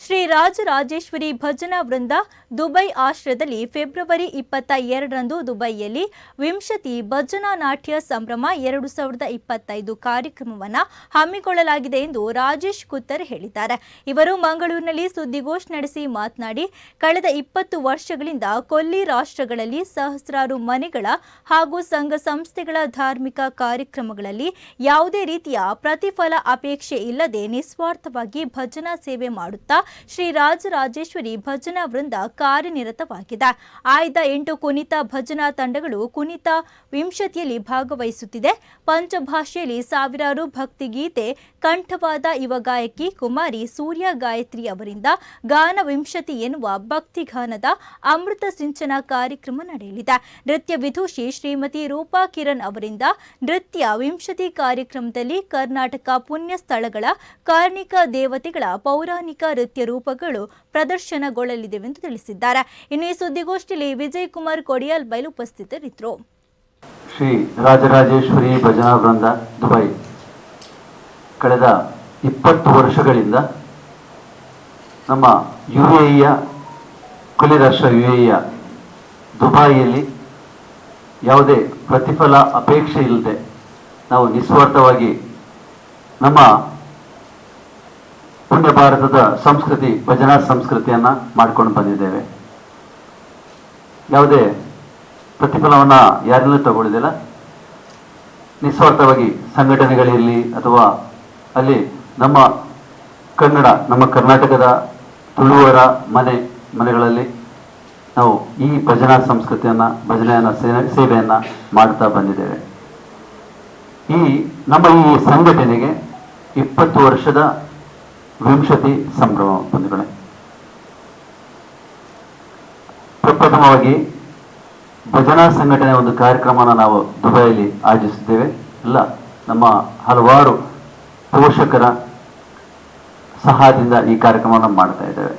ಶ್ರೀ ರಾಜರಾಜೇಶ್ವರಿ ಭಜನಾ ವೃಂದ ದುಬೈ ಆಶ್ರಯದಲ್ಲಿ ಫೆಬ್ರವರಿ ಇಪ್ಪತ್ತ ಎರಡರಂದು ದುಬೈಯಲ್ಲಿ ವಿಂಶತಿ ಭಜನಾ ನಾಟ್ಯ ಸಂಭ್ರಮ ಎರಡು ಸಾವಿರದ ಇಪ್ಪತ್ತೈದು ಕಾರ್ಯಕ್ರಮವನ್ನು ಹಮ್ಮಿಕೊಳ್ಳಲಾಗಿದೆ ಎಂದು ರಾಜೇಶ್ ಕುತ್ತರ್ ಹೇಳಿದ್ದಾರೆ. ಇವರು ಮಂಗಳೂರಿನಲ್ಲಿ ಸುದ್ದಿಗೋಷ್ಠಿ ನಡೆಸಿ ಮಾತನಾಡಿ, ಕಳೆದ ಇಪ್ಪತ್ತು ವರ್ಷಗಳಿಂದ ಕೊಲ್ಲಿ ರಾಷ್ಟ್ರಗಳಲ್ಲಿ ಸಹಸ್ರಾರು ಮನೆಗಳ ಹಾಗೂ ಸಂಘ ಸಂಸ್ಥೆಗಳ ಧಾರ್ಮಿಕ ಕಾರ್ಯಕ್ರಮಗಳಲ್ಲಿ ಯಾವುದೇ ರೀತಿಯ ಪ್ರತಿಫಲ ಅಪೇಕ್ಷೆ ಇಲ್ಲದೆ ನಿಸ್ವಾರ್ಥವಾಗಿ ಭಜನಾ ಸೇವೆ ಮಾಡುತ್ತಾ ಶ್ರೀ ರಾಜರಾಜೇಶ್ವರಿ ಭಜನಾ ವೃಂದ ಕಾರ್ಯನಿರತವಾಗಿದೆ. ಆಯ್ದ ಎಂಟು ಕುಣಿತ ಭಜನಾ ತಂಡಗಳು ಕುಣಿತ ವಿಂಶತಿಯಲ್ಲಿ ಭಾಗವಹಿಸುತ್ತಿದೆ. ಪಂಚಭಾಷೆಯಲ್ಲಿ ಸಾವಿರಾರು ಭಕ್ತಿಗೀತೆ ಕಂಠವಾದ ಯುವ ಗಾಯಕಿ ಕುಮಾರಿ ಸೂರ್ಯ ಗಾಯತ್ರಿ ಅವರಿಂದ ಗಾನ ವಿಂಶತಿ ಎನ್ನುವ ಭಕ್ತಿಗಾನದ ಅಮೃತ ಸಿಂಚನ ಕಾರ್ಯಕ್ರಮ ನಡೆಯಲಿದೆ. ನೃತ್ಯ ವಿದೂಷಿ ಶ್ರೀಮತಿ ರೂಪಾ ಕಿರಣ್ ಅವರಿಂದ ನೃತ್ಯ ವಿಂಶತಿ ಕಾರ್ಯಕ್ರಮದಲ್ಲಿ ಕರ್ನಾಟಕ ಪುಣ್ಯ ಸ್ಥಳಗಳ ಕಾರ್ಣಿಕ ದೇವತೆಗಳ ಪೌರಾಣಿಕ ನೃತ್ಯ ರೂಪಗಳು ಪ್ರದರ್ಶನಗೊಳ್ಳಲಿದೆ ಎಂದು ತಿಳಿಸಿದ್ದಾರೆ. ಇನ್ನು ಈ ಸುದ್ದಿಗೋಷ್ಠಿಯಲ್ಲಿ ವಿಜಯ್ ಕುಮಾರ್ ಕೊಡಿಯಾಲ್ ಬೈಲ್ ಉಪಸ್ಥಿತರಿದ್ದರು. ಶ್ರೀ ರಾಜರಾಜೇಶ್ವರಿ ಭಜನಾ ವೃಂದ, ದುಬೈ. ಕಳೆದ ಇಪ್ಪತ್ತು ವರ್ಷಗಳಿಂದ ನಮ್ಮ ಯು ಎಯ ಕೊಲಿ ರಾಷ್ಟ್ರ ಯು ಎಯ ದುಬಾಯಿಯಲ್ಲಿ ಯಾವುದೇ ಪ್ರತಿಫಲ ಅಪೇಕ್ಷೆ ಇಲ್ಲದೆ ನಾವು ನಿಸ್ವಾರ್ಥವಾಗಿ ನಮ್ಮ ಪುಣ್ಯ ಭಾರತದ ಸಂಸ್ಕೃತಿ, ಭಜನಾ ಸಂಸ್ಕೃತಿಯನ್ನು ಮಾಡ್ಕೊಂಡು ಬಂದಿದ್ದೇವೆ. ಯಾವುದೇ ಪ್ರತಿಫಲವನ್ನು ಯಾರನ್ನೂ ತಗೊಳ್ಳೋದಿಲ್ಲ ನಿಸ್ವಾರ್ಥವಾಗಿ ಸಂಘಟನೆಗಳಿರಲಿ ಅಥವಾ ಅಲ್ಲಿ ನಮ್ಮ ಕನ್ನಡ, ನಮ್ಮ ಕರ್ನಾಟಕದ ತುಳುವರ ಮನೆ, ಮನೆಗಳಲ್ಲಿ ನಾವು ಈ ಭಜನಾ ಸಂಸ್ಕೃತಿಯನ್ನು, ಭಜನೆಯನ್ನು ಸೇವೆಯನ್ನು ಮಾಡ್ತಾ ಬಂದಿದ್ದೇವೆ. ಈ, ನಮ್ಮ ಈ ಸಂಘಟನೆಗೆ ಇಪ್ಪತ್ತು ವರ್ಷದ ವಿಂಶತಿ ಸಂಭ್ರಮ ಬಂಧುಗಳೇ. ಪ್ರಪ್ರಥಮವಾಗಿ ಭಜನಾ ಸಂಘಟನೆ ಒಂದು ಕಾರ್ಯಕ್ರಮನ ನಾವು ದುಬೈಯಲ್ಲಿ ಆಯೋಜಿಸುತ್ತೇವೆ. ಅಲ್ಲ ನಮ್ಮ ಹಲವಾರು ಪೋಷಕರ ಸಹಾಯದಿಂದ ಈ ಕಾರ್ಯಕ್ರಮವನ್ನು ಮಾಡ್ತಾ ಇದ್ದೇವೆ.